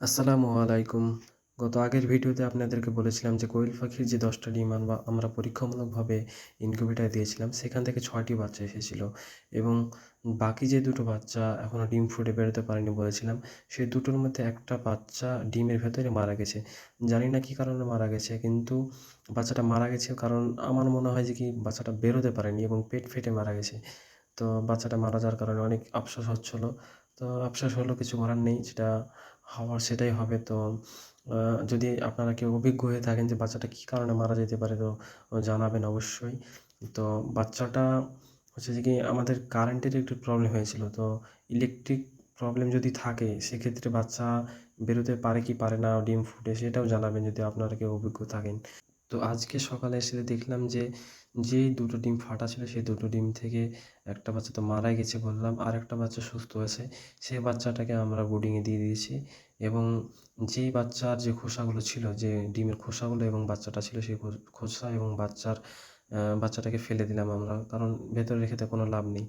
আসসালামু আলাইকুম। গত আগের ভিডিওতে আপনাদেরকে বলেছিলাম যে কোয়েল পাখির যে দশটা ডিম আমরা পরীক্ষামূলকভাবে ইনকিউবেটারে দিয়েছিলাম, সেখান থেকে ছয়টি বাচ্চা এসেছিল এবং বাকি যে দুটো বাচ্চা এখনও ডিম ফুটে বেরোতে পারেনি বলেছিলাম সেই দুটোর মধ্যে একটা বাচ্চা ডিমের ভেতরে মারা গেছে। জানি না কী কারণে মারা গেছে, কিন্তু বাচ্চাটা মারা গেছে কারণ আমার মনে হয় যে কি বাচ্চাটা বেরোতে পারেনি এবং পেট ফেটে মারা গেছে। তো বাচ্চাটা মারা যাওয়ার কারণে অনেক আফসোস হচ্ছিল। তো আফসোস হলো কিছু করার নেই, যেটা হওয়ার সেটাই হবে। তো যদি আপনারা কেউ অভিজ্ঞ হয়ে থাকেন যে বাচ্চাটা কী কারণে মারা যেতে পারে, তো জানাবেন অবশ্যই। তো বাচ্চাটা হচ্ছে যে কি আমাদের কারেন্টের একটু প্রবলেম হয়েছিল। তো ইলেকট্রিক প্রবলেম যদি থাকে, সেক্ষেত্রে বাচ্চা বেরোতে পারে কি পারে না, ডিম ফুটে সেটাও জানাবেন যদি আপনারা কেউ অভিজ্ঞ থাকেন। তো আজকে সকালে এসে দেখলাম যে যেই দুটো ডিম ফাটা ছিল, সেই দুটো ডিম থেকে একটা বাচ্চা তো মারাই গেছে বললাম, আর একটা বাচ্চা সুস্থ হয়েছে সেই বাচ্চাটাকে আমরা বোর্ডিংয়ে দিয়ে দিয়েছি এবং যেই বাচ্চার যে খোসাগুলো ছিল, যে ডিমের খোসাগুলো এবং বাচ্চাটা ছিল সেই খোসা এবং বাচ্চার বাচ্চাটাকে ফেলে দিলাম আমরা, কারণ ভেতরে রেখে তো কোনো লাভ নেই।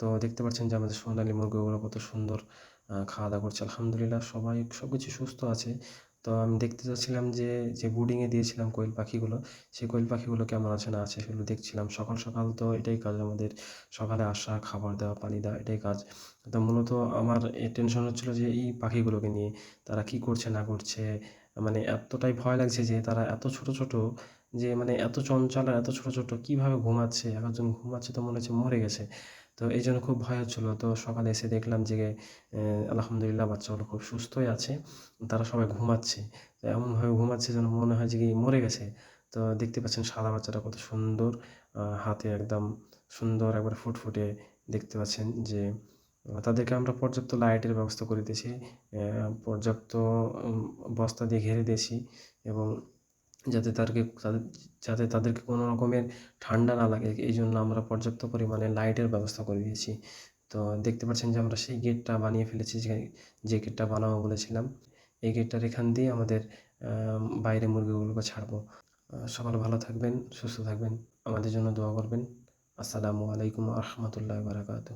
তো দেখতে পাচ্ছেন যে আমাদের সোনালি মুরগিগুলো কত সুন্দর খাওয়া দাওয়া করছে, আলহামদুলিল্লাহ সবাই সব কিছু সুস্থ আছে। তো আমি দেখতে চাচ্ছিলাম যে যে বোর্ডিংয়ে দিয়েছিলাম কোয়েল পাখিগুলো, সেই কোয়েল পাখিগুলো কেমন আছে, না আছে সেগুলো দেখছিলাম। সকাল সকাল তো এটাই কাজ আমাদের সকালে আসা, খাবার দেওয়া, পানি দেওয়া, এটাই কাজ। তো মূলত আমার টেনশন হচ্ছিল যে, এই পাখিগুলোকে নিয়ে তারা কী করছে, না করছে? মানে এতটাই ভয় লাগছে যে, তারা এত ছোট ছোট যে মানে এত চঞ্চল এত ছোট ছোট, কীভাবে ঘুমাচ্ছে? একজন ঘুমাচ্ছে তো মনে হচ্ছে মরে গেছে। তো এই জন্য খুব ভয় হচ্ছিল। তো সকালে এসে দেখলাম যে আলহামদুলিল্লাহ বাচ্চাগুলো খুব সুস্থই আছে, তারা সবাই ঘুমাচ্ছে। তো এমনভাবে ঘুমাচ্ছে যেন মনে হয় যে কি মরে গেছে। তো দেখতে পাচ্ছেন সাদা বাচ্চাটা কত সুন্দর হাতে একদম সুন্দর একবার ফুটফুটে দেখতে পাচ্ছেন যে তাদেরকে আমরা পর্যাপ্ত লাইটের ব্যবস্থা করে দিয়েছি পর্যাপ্ত বস্তা দিয়ে ঘিরে দিয়েছি এবং যাতে তাদেরকে তাদের, যাতে তাদেরকে কোনো রকমের ঠান্ডা না লাগে। এই জন্য আমরা পর্যাপ্ত পরিমাণে লাইটের ব্যবস্থা করে দিয়েছি। তো দেখতে পাচ্ছেন যে আমরা সেই গেটটা বানিয়ে ফেলেছি যে গেটটা বানাবো বলেছিলাম। এই গেটটার এখান দিয়ে আমাদের বাইরে মুরগিগুলোকে ছাড়বো। সকাল ভালো থাকবেন, সুস্থ থাকবেন। আমাদের জন্য দোয়া করবেন। আসসালামু আলাইকুম রহমতুল্লাহ বারাকাতু